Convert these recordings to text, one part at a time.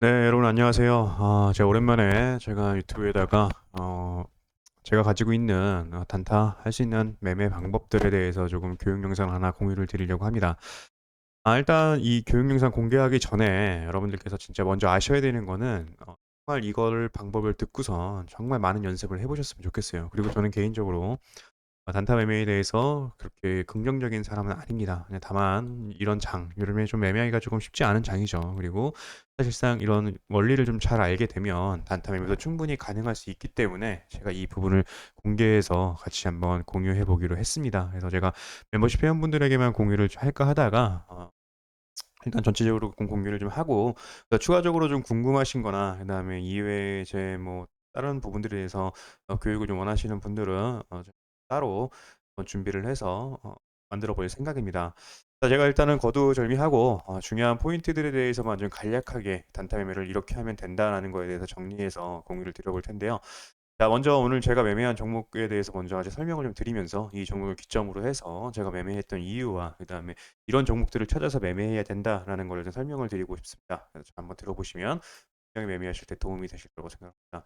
네, 여러분 안녕하세요. 아, 제가 오랜만에 제가 유튜브에다가 어, 제가 가지고 있는 어, 단타 할 수 있는 매매 방법들에 대해서 조금 교육 영상 하나 공유를 드리려고 합니다. 아, 일단 이 교육 영상 공개하기 전에 여러분들께서 진짜 먼저 아셔야 되는 거는 어, 정말 이걸 방법을 듣고선 정말 많은 연습을 해보셨으면 좋겠어요. 그리고 저는 개인적으로 아, 단타 매매에 대해서 그렇게 긍정적인 사람은 아닙니다. 다만 이런 장, 요즘에 좀 매매하기가 조금 쉽지 않은 장이죠. 그리고 사실상 이런 원리를 좀 잘 알게 되면 단타 매매도 충분히 가능할 수 있기 때문에 제가 이 부분을 공개해서 같이 한번 공유해 보기로 했습니다. 그래서 제가 멤버십 회원분들에게만 공유를 할까 하다가 어, 일단 전체적으로 공- 공유를 좀 하고 추가적으로 좀 궁금하신 거나 그다음에 이외에 제뭐 다른 부분들에 대해서 어, 교육을 좀 원하시는 분들은 어, 따로 어, 준비를 해서 어, 만들어 볼 생각입니다. 자, 제가 일단은 거두절미하고 어, 중요한 포인트들에 대해서만 좀 간략하게 단타 매매를 이렇게 하면 된다라는 거에 대해서 정리해서 공유를 드려볼 텐데요. 자, 먼저 오늘 제가 매매한 종목에 대해서 먼저 아주 설명을 좀 드리면서 이 종목을 기점으로 해서 제가 매매했던 이유와 그다음에 이런 종목들을 찾아서 매매해야 된다라는 걸 좀 설명을 드리고 싶습니다. 그래서 한번 들어보시면 분명히 매매하실 때 도움이 되실 거라고 생각합니다.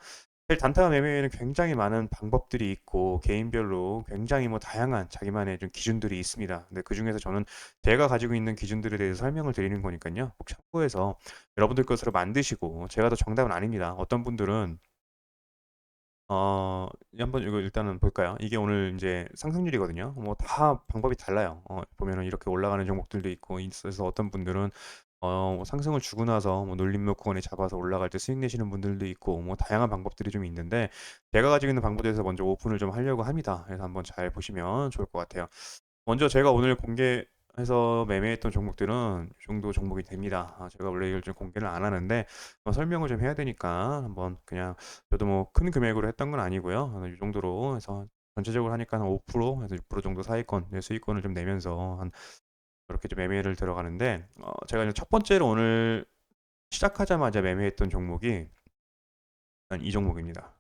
사실 단타 매매에는 굉장히 많은 방법들이 있고 개인별로 굉장히 뭐 다양한 자기만의 좀 기준들이 있습니다. 근데 그 중에서 저는 제가 가지고 있는 기준들에 대해서 설명을 드리는 거니까요. 꼭 참고해서 여러분들 것으로 만드시고 제가 더 정답은 아닙니다. 어떤 분들은 어, 한번 이거 일단은 볼까요? 이게 오늘 이제 상승률이거든요. 뭐 다 방법이 달라요. 어, 보면은 이렇게 올라가는 종목들도 있고 있어서 어떤 분들은 어, 뭐 상승을 주고 나서 뭐 놀림목 구간에 잡아서 올라갈 때 수익 내시는 분들도 있고 뭐 다양한 방법들이 좀 있는데 제가 가지고 있는 방법에 대해서 먼저 오픈을 좀 하려고 합니다. 그래서 한번 잘 보시면 좋을 것 같아요. 먼저 제가 오늘 공개 해서 매매했던 종목들은 이 정도 종목이 됩니다. 아, 제가 원래 이걸 좀 공개를 안 하는데 어, 설명을 좀 해야 되니까 한번 그냥 저도 뭐 큰 금액으로 했던 건 아니고요. 어, 이 정도로 해서 전체적으로 하니까 한 5%에서 6% 정도 사이권, 네, 수익권을 좀 내면서 한 그렇게 좀 매매를 들어가는데 어, 제가 첫 번째로 오늘 시작하자마자 매매했던 종목이 이 종목입니다.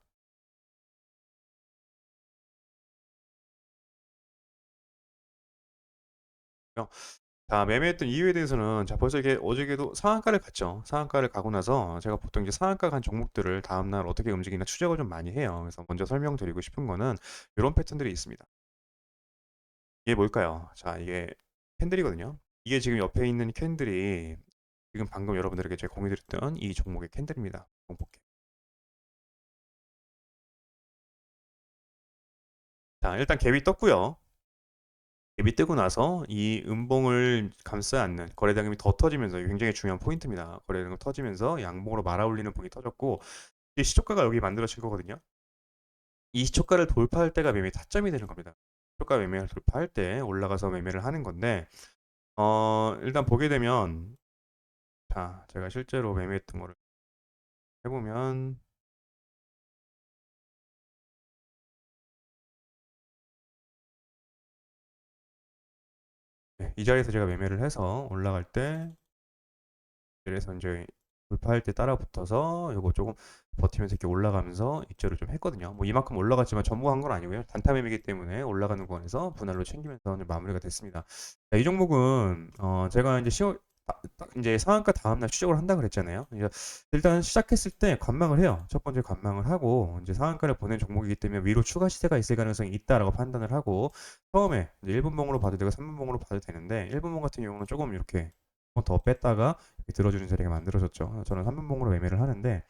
자, 매매했던 이유에 대해서는 자, 벌써 이게 어저께도 상한가를 갔죠. 상한가를 가고 나서 제가 보통 이제 상한가 간 종목들을 다음날 어떻게 움직이나 추적을 좀 많이 해요. 그래서 먼저 설명드리고 싶은 거는 이런 패턴들이 있습니다. 이게 뭘까요? 자, 이게 캔들이거든요. 이게 지금 옆에 있는 캔들이 지금 방금 여러분들에게 제가 공유드렸던 이 종목의 캔들입니다. 공포캔. 자, 일단 갭이 떴고요. 갭이 뜨고 나서 이 음봉을 감싸 안는 거래대금이 더 터지면서 굉장히 중요한 포인트입니다. 거래대금 터지면서 양봉으로 말아올리는 봉이 터졌고 이 시초가가 여기 만들어진 거거든요. 이 시초가를 돌파할 때가 매매 타점이 되는 겁니다. 시초가 매매를 돌파할 때 올라가서 매매를 하는 건데 어, 일단 보게 되면 자, 제가 실제로 매매했던 거를 해보면 네, 이 자리에서 제가 매매를 해서 올라갈 때 그래서 이제 돌파할 때 따라 붙어서 요거 조금 버티면서 이렇게 올라가면서 입절을 좀 했거든요. 뭐 이만큼 올라갔지만 전부 한 건 아니고요. 단타 매매이기 때문에 올라가는 구간에서 분할로 챙기면서 마무리가 됐습니다. 자, 이 종목은 어 제가 이제 10월 이제 상한가 다음날 추적을 한다 그랬잖아요. 일단 시작했을 때 관망을 해요. 첫 번째 관망을 하고 이제 상한가를 보낸 종목이기 때문에 위로 추가 시세가 있을 가능성이 있다라고 판단을 하고 처음에 이제 1분 봉으로 봐도 되고 3분 봉으로 봐도 되는데 1분 봉 같은 경우는 조금 이렇게 더 뺐다가 들어주는 자리가 만들어졌죠. 저는 3분 봉으로 매매를 하는데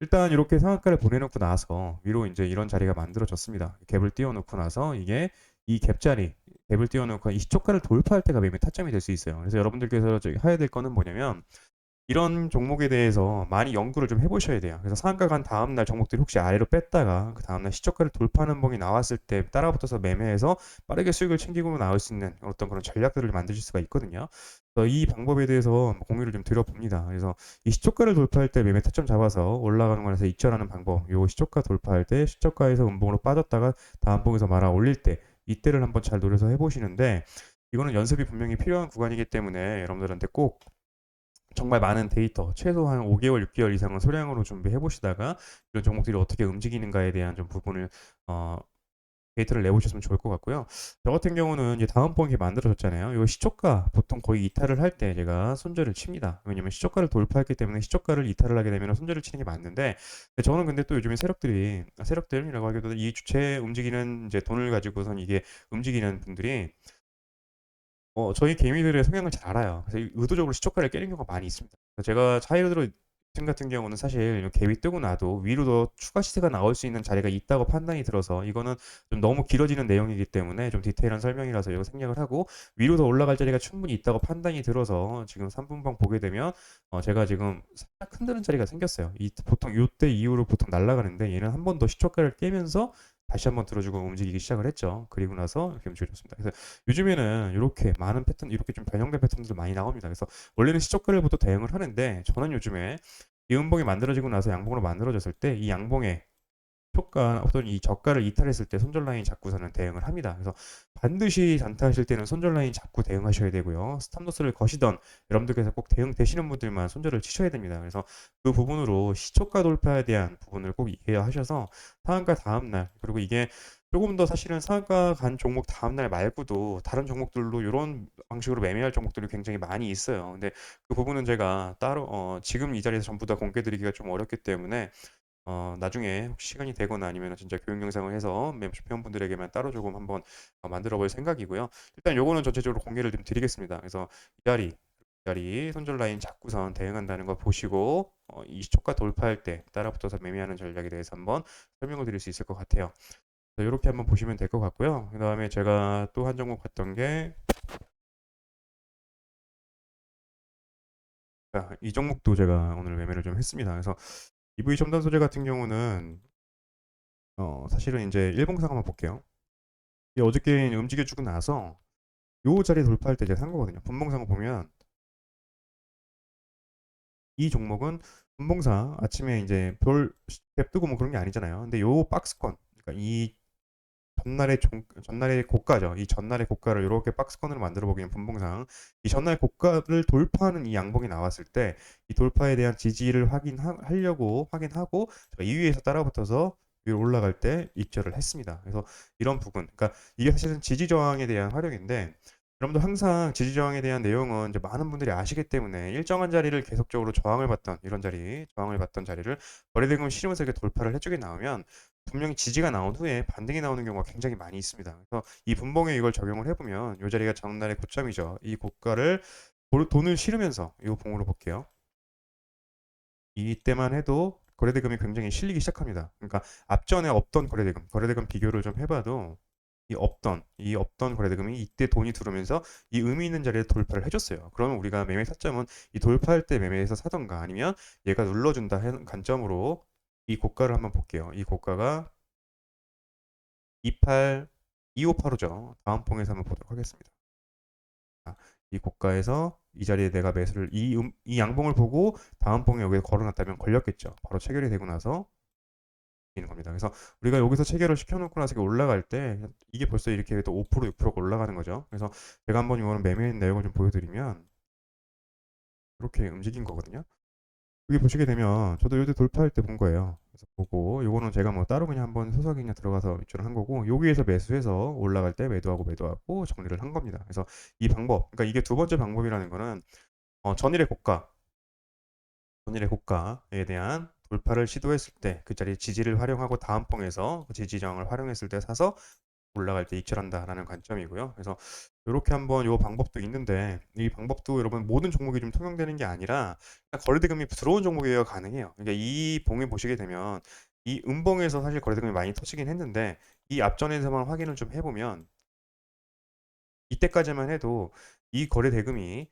일단 이렇게 상한가를 보내놓고 나서 위로 이제 이런 자리가 만들어졌습니다. 갭을 띄워놓고 나서 이게 이 갭 자리 갭을 띄워놓고 이 시초가를 돌파할 때가 매매 타점이 될 수 있어요. 그래서 여러분들께서 해야 될 거는 뭐냐면 이런 종목에 대해서 많이 연구를 좀 해보셔야 돼요. 그래서 상한가 간 다음날 종목들이 혹시 아래로 뺐다가 그 다음날 시초가를 돌파하는 봉이 나왔을 때 따라붙어서 매매해서 빠르게 수익을 챙기고 나올 수 있는 어떤 그런 전략들을 만드실 수가 있거든요. 이 방법에 대해서 공유를 좀 드려봅니다. 그래서 이 시초가를 돌파할 때 매매 타점 잡아서 올라가는 거에서 익절하는 방법, 요 시초가 돌파할 때 시초가에서 음봉으로 빠졌다가 다음 봉에서 말아 올릴 때 이때를 한번 잘 노려서 해보시는데 이거는 연습이 분명히 필요한 구간이기 때문에 여러분들한테 꼭 정말 많은 데이터, 최소 한 5개월, 6개월 이상은 소량으로 준비해 보시다가 이런 종목들이 어떻게 움직이는가에 대한 좀 부분을 어, 데이터를 내보셨으면 좋을 것 같고요. 저 같은 경우는 이제 다음번 게 만들어졌잖아요. 이 시초가 보통 거의 이탈을 할 때 제가 손절을 칩니다. 왜냐면 시초가를 돌파했기 때문에 시초가를 이탈을 하게 되면 손절을 치는 게 맞는데 저는 근데 또 요즘에 세력들이 아, 세력들이라고 하기보다 이 주체 움직이는 이제 돈을 가지고선 이게 움직이는 분들이 어, 저희 개미들의 성향을 잘 알아요. 그래서 이- 의도적으로 시초가를 깨는 경우가 많이 있습니다. 제가 차이로 지금 같은 경우는 사실 갭이 뜨고 나도 위로 더 추가 시세가 나올 수 있는 자리가 있다고 판단이 들어서 이거는 좀 너무 길어지는 내용이기 때문에 좀 디테일한 설명이라서 이거 생략을 하고 위로 더 올라갈 자리가 충분히 있다고 판단이 들어서 지금 3분방 보게 되면 어, 제가 지금 살짝 흔드는 자리가 생겼어요. 이 보통 요때 이후로 보통 날아가는데 얘는 한 번 더 시초가를 깨면서 다시 한번 들어주고 움직이기 시작을 했죠. 그리고 나서 이렇게 움직여줬습니다. 그래서 요즘에는 이렇게 많은 패턴, 이렇게 좀 변형된 패턴들 많이 나옵니다. 그래서 원래는 시초가를부터 대응을 하는데 저는 요즘에 이 음봉이 만들어지고 나서 양봉으로 만들어졌을 때 이 양봉의 효과 어떤 이 저가를 이탈했을 때 손절 라인 잡고서는 대응을 합니다. 그래서 반드시 단타하실 때는 손절 라인 잡고 대응하셔야 되고요. 스탑로스를 거시던 여러분들께서 꼭 대응되시는 분들만 손절을 치셔야 됩니다. 그래서 그 부분으로 시초가 돌파에 대한 부분을 꼭 이해하셔서 상한가 다음 날 그리고 이게 조금 더 사실은 상한가 간 종목 다음 날 말고도 다른 종목들로 이런 방식으로 매매할 종목들이 굉장히 많이 있어요. 근데 그 부분은 제가 따로 어, 지금 이 자리에서 전부 다 공개드리기가 좀 어렵기 때문에 어, 나중에 혹시 시간이 되거나 아니면 진짜 교육 영상을 해서 멤버십 회원분들에게만 따로 조금 한번 어, 만들어 볼 생각이고요. 일단 요거는 전체적으로 공개를 좀 드리겠습니다. 그래서 이 자리, 이 자리 손절 라인 잡고선 대응한다는 거 보시고 어, 이 시초가 돌파할 때 따라붙어서 매매하는 전략에 대해서 한번 설명을 드릴 수 있을 것 같아요. 이렇게 한번 보시면 될 것 같고요. 그 다음에 제가 또 한 종목 봤던 게 자, 이 종목도 제가 오늘 매매를 좀 했습니다. 그래서 EV 첨단 소재 같은 경우는 어, 사실은 이제 일봉상 한번 볼게요. 이 어저께 움직여주고 나서 요 자리 돌파할 때 제가 산 거거든요. 분봉상을 보면 이 종목은 분봉상 아침에 이제 별갭 뜨고 뭐 그런 게 아니잖아요. 근데 요 박스권, 그러니까 이 전날의 종, 전날의 고가죠. 이 전날의 고가를 이렇게 박스권으로 만들어 보기엔 분봉상 이 전날 고가를 돌파하는 이 양봉이 나왔을 때 이 돌파에 대한 지지를 확인하려고 확인하고 제가 이 위에서 따라붙어서 위로 올라갈 때 입절을 했습니다. 그래서 이런 부분, 그러니까 이게 사실은 지지 저항에 대한 활용인데 여러분들 항상 지지 저항에 대한 내용은 이제 많은 분들이 아시기 때문에 일정한 자리를 계속적으로 저항을 받던 이런 자리, 저항을 받던 자리를 거래대금 이렇게 돌파를 해주게 나오면 분명히 지지가 나온 후에 반등이 나오는 경우가 굉장히 많이 있습니다. 그래서 이 분봉에 이걸 적용을 해보면 이 자리가 전날의 고점이죠. 이 고가를 도- 돈을 실으면서 이 봉으로 볼게요. 이때만 해도 거래대금이 굉장히 실리기 시작합니다. 그러니까 앞전에 없던 거래대금, 거래대금 비교를 좀 해봐도 이 없던 이 없던 거래대금이 이때 돈이 들어오면서 이 의미 있는 자리에 돌파를 해줬어요. 그러면 우리가 매매 타점은 이 돌파할 때 매매해서 사던가 아니면 얘가 눌러준다 하는 관점으로 이 고가를 한번 볼게요. 이 고가가 28 2585죠. 다음 봉에서 한번 보도록 하겠습니다. 자, 이 고가에서 이 자리에 내가 매수를 이, 음, 이 양봉을 보고 다음 봉에 여기에 걸어놨다면 걸렸겠죠. 바로 체결이 되고 나서 있는 겁니다. 그래서 우리가 여기서 체결을 시켜놓고 나서 올라갈 때 이게 벌써 이렇게 또 5% 6%가 올라가는 거죠. 그래서 제가 한번 이거는 매매 내용을 좀 보여드리면 이렇게 움직인 거거든요. 여기 보시게 되면 저도 요때 돌파할 때 본 거예요. 그래서 보고 요거는 제가 뭐 따로 그냥 한번 소석이 그냥 들어가서 입주를 한 거고 여기에서 매수해서 올라갈 때 매도하고 매도하고 정리를 한 겁니다. 그래서 이 방법, 그러니까 이게 두 번째 방법이라는 거는 어, 전일의 고가, 전일의 고가에 대한 돌파를 시도했을 때 그 자리 지지를 활용하고 다음 봉에서 그 지지 저항을 활용했을 때 사서 올라갈 때 익절한다라는 관점이고요. 그래서 이렇게 한번 요 방법도 있는데 이 방법도 여러분 모든 종목이 좀 통용되는 게 아니라 거래대금이 들어온 종목이어야 가능해요. 그러니까 이 봉에 보시게 되면 이 음봉에서 사실 거래대금이 많이 터지긴 했는데 이 앞전에서만 확인을 좀 해보면 이때까지만 해도 이 거래대금이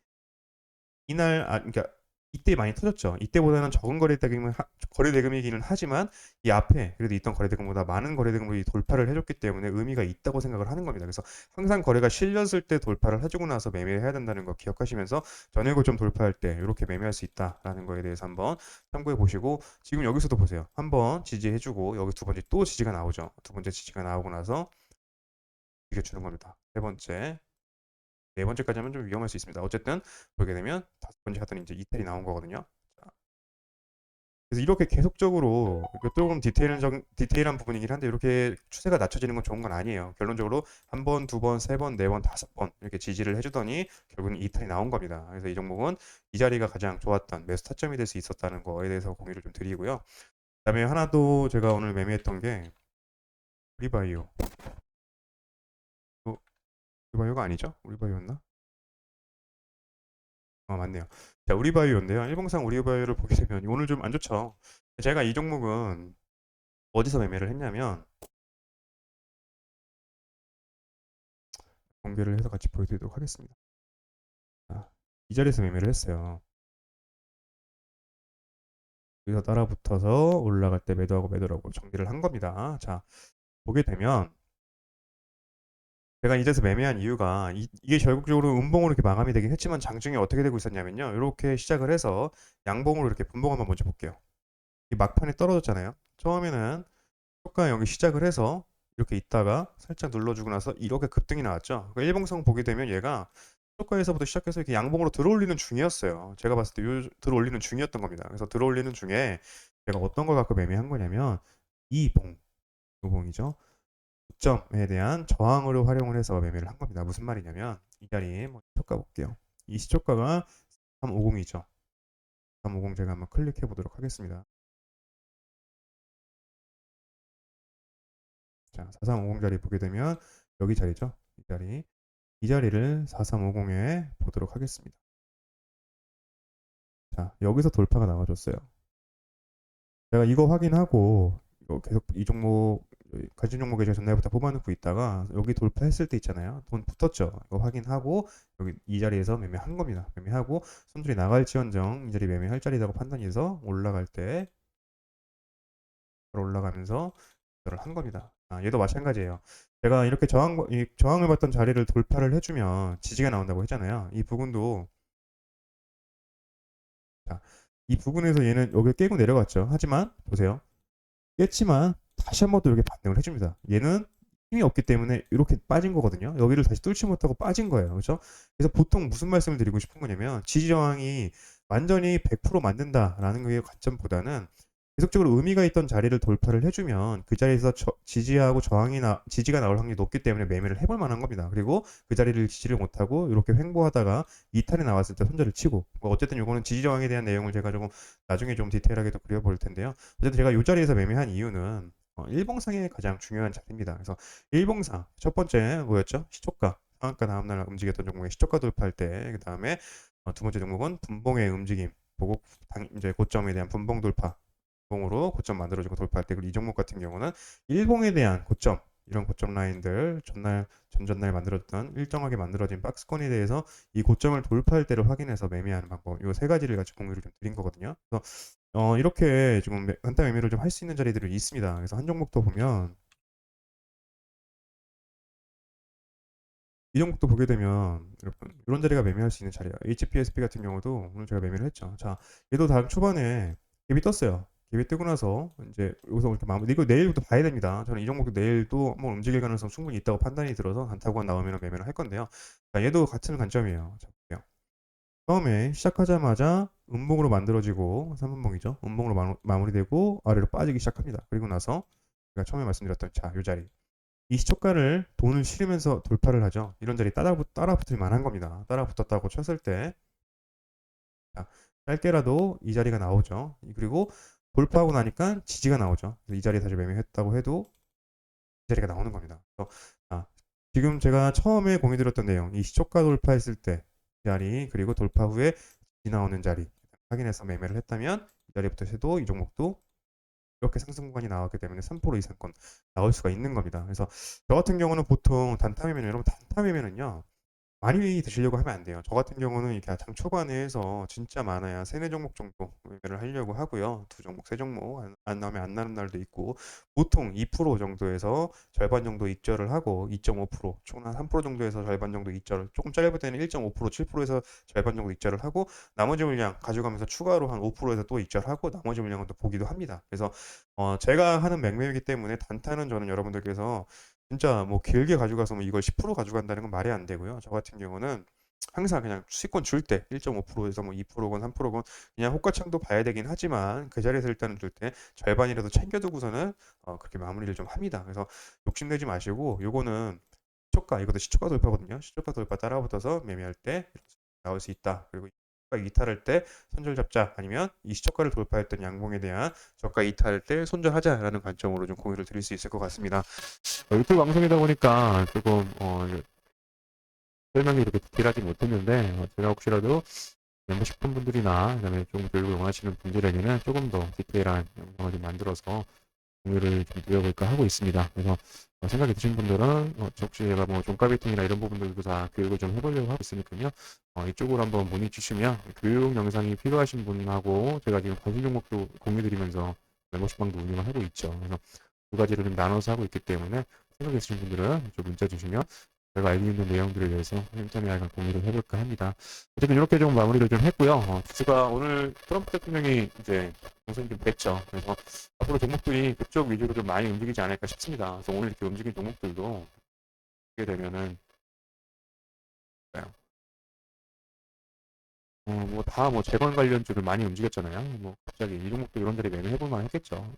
이날 아 그러니까 이때 많이 터졌죠. 이때보다는 적은 거래 대금은 하, 거래 대금이기는 하지만 이 앞에 그래도 있던 거래 대금보다 많은 거래 대금이 돌파를 해줬기 때문에 의미가 있다고 생각을 하는 겁니다. 그래서 항상 거래가 실렸을 때 돌파를 해주고 나서 매매를 해야 된다는 거 기억하시면서 전일 고점 돌파할 때 이렇게 매매할 수 있다라는 거에 대해서 한번 참고해 보시고 지금 여기서도 보세요. 한번 지지해주고 여기 두 번째 또 지지가 나오죠. 두 번째 지지가 나오고 나서 이겨주는 겁니다. 세 번째 네 번째까지 하면 좀 위험할 수 있습니다. 어쨌든 보게 되면 다섯 번째 하더니 이제 이탈이 나온 거거든요. 자, 그래서 이렇게 계속적으로 조금 디테일한 디테일한 부분이긴 한데 이렇게 추세가 낮춰지는 건 좋은 건 아니에요. 결론적으로 한 번, 두 번, 세 번, 네 번, 다섯 번 이렇게 지지를 해주더니 결국은 이탈이 나온 겁니다. 그래서 이 종목은 이 자리가 가장 좋았던 매수 타점이 될 수 있었다는 거에 대해서 공유를 좀 드리고요. 그다음에 하나 또 제가 오늘 매매했던 게 우리바이오. 어, 우리바이오가 아니죠? 우리바이오였나? 아 맞네요. 자 우리바이오인데요. 일봉상 우리바이오를 보게 되면 오늘 좀 안 좋죠. 제가 이 종목은 어디서 매매를 했냐면 공개를 해서 같이 보여드리도록 하겠습니다. 아, 이 자리에서 매매를 했어요. 여기서 따라 붙어서 올라갈 때 매도하고 매도라고 정리를 한 겁니다. 자, 보게 되면 제가 이제서 매매한 이유가 이, 게 결국적으로 음봉으로 이렇게 마감이 되긴 했지만 장중에 어떻게 되고 있었냐면요. 이렇게 시작을 해서 양봉으로 이렇게 분봉 한번 먼저 볼게요. 이 막판에 떨어졌잖아요. 처음에는 효과 여기 시작을 해서 이렇게 있다가 살짝 눌러주고 나서 이렇게 급등이 나왔죠. 그러니까 일봉상 보게 되면 얘가 효과에서부터 시작해서 이렇게 양봉으로 들어올리는 중이었어요. 제가 봤을 때 요 들어올리는 중이었던 겁니다. 그래서 들어올리는 중에 제가 어떤 걸 갖고 매매한 거냐면 이 봉, 이 봉이죠. 고점에 대한 저항으로 활용을 해서 매매를 한 겁니다. 무슨 말이냐면 이 자리에 뭐 시초가 볼게요. 이 시초가가 350이죠. 350 제가 한번 클릭해 보도록 하겠습니다. 자, 4350 자리 보게 되면 여기 자리죠. 이 자리. 이 자리를 4350에 보도록 하겠습니다. 자, 여기서 돌파가 나와줬어요. 제가 이거 확인하고 이거 계속 이 종목 가진 종목에 제가 전날부터 뽑아놓고 있다가 여기 돌파했을 때 있잖아요. 돈 붙었죠. 이거 확인하고 여기 이 자리에서 매매한 겁니다. 매매하고 손들이 나갈지언정 이 자리 매매할 자리라고 판단해서 올라갈 때 올라가면서 한 겁니다. 아, 얘도 마찬가지예요. 제가 이렇게 저항, 이 저항을 받던 자리를 돌파를 해주면 지지가 나온다고 했잖아요. 이 부분도 자, 이 부분에서 얘는 여기 깨고 내려갔죠. 하지만 보세요. 깼지만 다시 한 번 더 이렇게 반등을 해줍니다. 얘는 힘이 없기 때문에 이렇게 빠진 거거든요. 여기를 다시 뚫지 못하고 빠진 거예요. 그렇죠? 그래서 보통 무슨 말씀을 드리고 싶은 거냐면 지지 저항이 완전히 100% 만든다라는 게 관점보다는 계속적으로 의미가 있던 자리를 돌파를 해주면 그 자리에서 저, 지지하고 저항이 나, 지지가 나올 확률이 높기 때문에 매매를 해볼 만한 겁니다. 그리고 그 자리를 지지를 못하고 이렇게 횡보하다가 이탈이 나왔을 때 손절을 치고 뭐 어쨌든 이거는 지지 저항에 대한 내용을 제가 조금 나중에 좀 디테일하게 더 그려볼 텐데요. 어쨌든 제가 이 자리에서 매매한 이유는 어, 일봉상의 가장 중요한 자리입니다. 그래서 일봉상 첫 번째 뭐였죠? 시초가 상한가 다음날 움직였던 종목의 시초가 돌파할 때 그 다음에 어, 두 번째 종목은 분봉의 움직임 보고 당, 이제 고점에 대한 분봉 돌파 봉으로 고점 만들어지고 돌파할 때 그리고 이 종목 같은 경우는 일봉에 대한 고점 이런 고점 라인들 전날 전전날 만들었던 일정하게 만들어진 박스권에 대해서 이 고점을 돌파할 때를 확인해서 매매하는 방법 이 세 가지를 같이 공유를 좀 드린 거거든요. 그래서 어, 이렇게 지금 간단 매매를 좀 할 수 있는 자리들이 있습니다. 그래서 한 종목도 보면 이 종목도 보게 되면 여러분 이런 자리가 매매할 수 있는 자리야. HPSP 같은 경우도 오늘 제가 매매를 했죠. 자, 얘도 다음 초반에 갭이 떴어요. 갭이 뜨고 나서 이제 여기서 이렇게 마무리. 이거 내일부터 봐야 됩니다. 저는 이 종목도 내일도 한번 움직일 가능성 충분히 있다고 판단이 들어서 단타구가 나오면 매매를 할 건데요. 자, 얘도 같은 관점이에요. 자. 처음에 시작하자마자 음봉으로 만들어지고 3분봉이죠. 음봉으로 마, 마무리되고 아래로 빠지기 시작합니다. 그리고 나서 제가 처음에 말씀드렸던 자, 요 자리. 이 시초가를 돈을 실으면서 돌파를 하죠. 이런 자리 따라, 따라 붙을 만한 겁니다. 따라 붙었다고 쳤을 때 자, 짧게라도 이 자리가 나오죠. 그리고 돌파하고 나니까 지지가 나오죠. 이 자리에 다시 매매했다고 해도 이 자리가 나오는 겁니다. 그래서, 아, 지금 제가 처음에 공유드렸던 내용, 이 시초가 돌파했을 때 자리 그리고 돌파 후에 지 나오는 자리 확인해서 매매를 했다면 이 자리부터 해도 이 종목도 이렇게 상승 구간이 나왔기 때문에 3% 이상권 나올 수가 있는 겁니다. 그래서 저 같은 경우는 보통 단타 매매는 여러분 단타 매매는요. 많이 드시려고 하면 안 돼요. 저 같은 경우는 이렇게 장 초반에 해서 진짜 많아야 세네 종목 정도 매매를 하려고 하고요. 두 종목, 세 종목 안, 안 나오면 안 나는 날도 있고 보통 2% 정도에서 절반 정도 익절을 하고 2.5%, 총한 3% 정도에서 절반 정도 익절을 조금 짧을 때는 1.5%, 7%에서 절반 정도 익절을 하고 나머지 물량 가져가면서 추가로 한 5%에서 또 익절하고 나머지 물량은 또 보기도 합니다. 그래서 어, 제가 하는 맥매이기 때문에 단타는 저는 여러분들께서 진짜 뭐 길게 가져가서 뭐 이걸 10% 가져간다는 건 말이 안 되고요. 저 같은 경우는 항상 그냥 수익권 줄 때 1.5%에서 뭐 2%건 3%건 그냥 호가창도 봐야 되긴 하지만 그 자리에서 일단은 줄 때 절반이라도 챙겨두고서는 어, 그렇게 마무리를 좀 합니다. 그래서 욕심내지 마시고 요거는 시초가 이것도 시초가 돌파거든요. 시초가 돌파 따라붙어서 매매할 때 나올 수 있다. 그리고 저가 이탈할 때 손절 잡자 아니면 이 시초가를 돌파했던 양봉에 대한 저가 이탈할 때 손절하자라는 관점으로 좀 공유를 드릴 수 있을 것 같습니다. 어, 유튜브 방송이다 보니까 조금 어, 설명이 이렇게 디테일하지 못했는데 어, 제가 혹시라도 멤버십 팬분들이나 그다음에 좀 교육을 원하시는 분들에게는 조금 더 디테일한 영상을 좀 만들어서 공유를 좀 드려볼까 하고 있습니다. 그래서 어, 생각이 드신 분들은 어, 저 혹시 제가 뭐 종가베팅이나 이런 부분들도 다 교육을 좀 해보려고 하고 있으니까요. 어, 이쪽으로 한번 문의 주시면 교육 영상이 필요하신 분하고 제가 지금 관심 종목도 공유드리면서 멤버십방도 운영을 하고 있죠. 그래서 두 가지를 좀 나눠서 하고 있기 때문에 생각 있으신 분들은 좀 문자 주시면 제가 알고 있는 대해서 인터넷 약간 공유를 해볼까 합니다. 어쨌든 이렇게 좀 마무리를 좀 했고요. 어, 제가 오늘 트럼프 대통령이 이제 방송이 좀 됐죠. 그래서 앞으로 종목들이 그쪽 위주로 좀 많이 움직이지 않을까 싶습니다. 그래서 오늘 이렇게 움직인 종목들도 보게 되면은 어, 뭐다뭐 재건 관련 주를 많이 움직였잖아요. 뭐 갑자기 이 종목도 이런 자리 매매해볼만 했겠죠.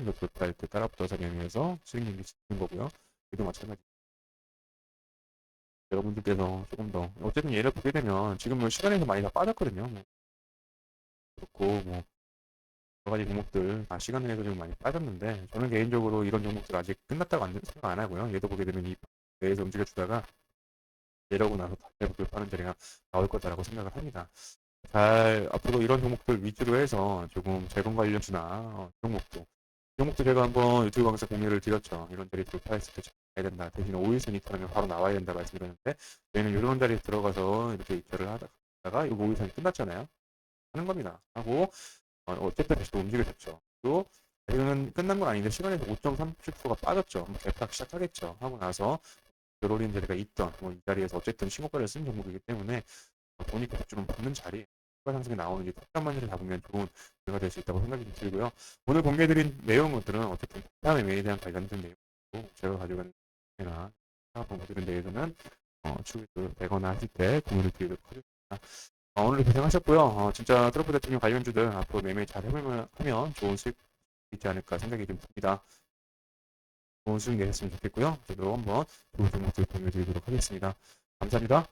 이거 돌파할 때 따라 붙어서 매매해서 수익률이 찍는 거고요. 이도 마찬가지. 여러분들께서 조금 더 어쨌든 얘를 보게 되면 지금 뭐 시간에서 많이 다 빠졌거든요. 뭐 그렇고 뭐 여러 가지 종목들 다 시간 내에서 좀 많이 빠졌는데 저는 개인적으로 이런 종목들 아직 끝났다고 안, 생각 안 하고요. 얘도 보게 되면 이 내에서 움직여 주다가 내려고 나서 다시 돌파하는 자리가 나올 거다라고 생각을 합니다. 잘 앞으로 이런 종목들 위주로 해서 조금 재건 관련주나 어, 종목도 이 종목도 제가 한번 유튜브 방송 공유를 드렸죠. 이런 자리 돌파했을 때 가야 된다. 대신에 5일선 이탈하면 바로 나와야 된다 말씀드렸는데 저희는 이런 자리에 들어가서 이렇게 이탈을 하다가 이 5일선이 끝났잖아요. 하는 겁니다. 하고 어, 어쨌든 다시 또 움직여졌죠. 또 이거는 끝난 건 아닌데 시간에서 5.37%가 빠졌죠. 개팍 시작하겠죠. 하고 나서 결혼인 자리가 있던 뭐 이 자리에서 어쨌든 신고가를 쓴 종목이기 때문에 어, 돈이 좀 붙는 자리 추가 상승이 나오는지 탑단만을 잡으면 좋은 기회가 될 수 있다고 생각이 좀 들고요. 오늘 공개드린 내용들은 어쨌든 다음에 매에 대한 관련된 내용이고 제가 가져 간나 본부들에 대해서는 어, 추후에 되거나 하실 때 공유를 드리도록 하겠습니다. 어, 오늘 고생하셨고요. 어, 진짜 트럼프 대통령 관련주들 앞으로 매매 잘 해보면 하면 좋은 수익 있지 않을까 생각이 좀 듭니다. 좋은 수익 내셨으면 좋겠고요. 저도 한번 좋은 종목들 공유드리도록 하겠습니다. 감사합니다.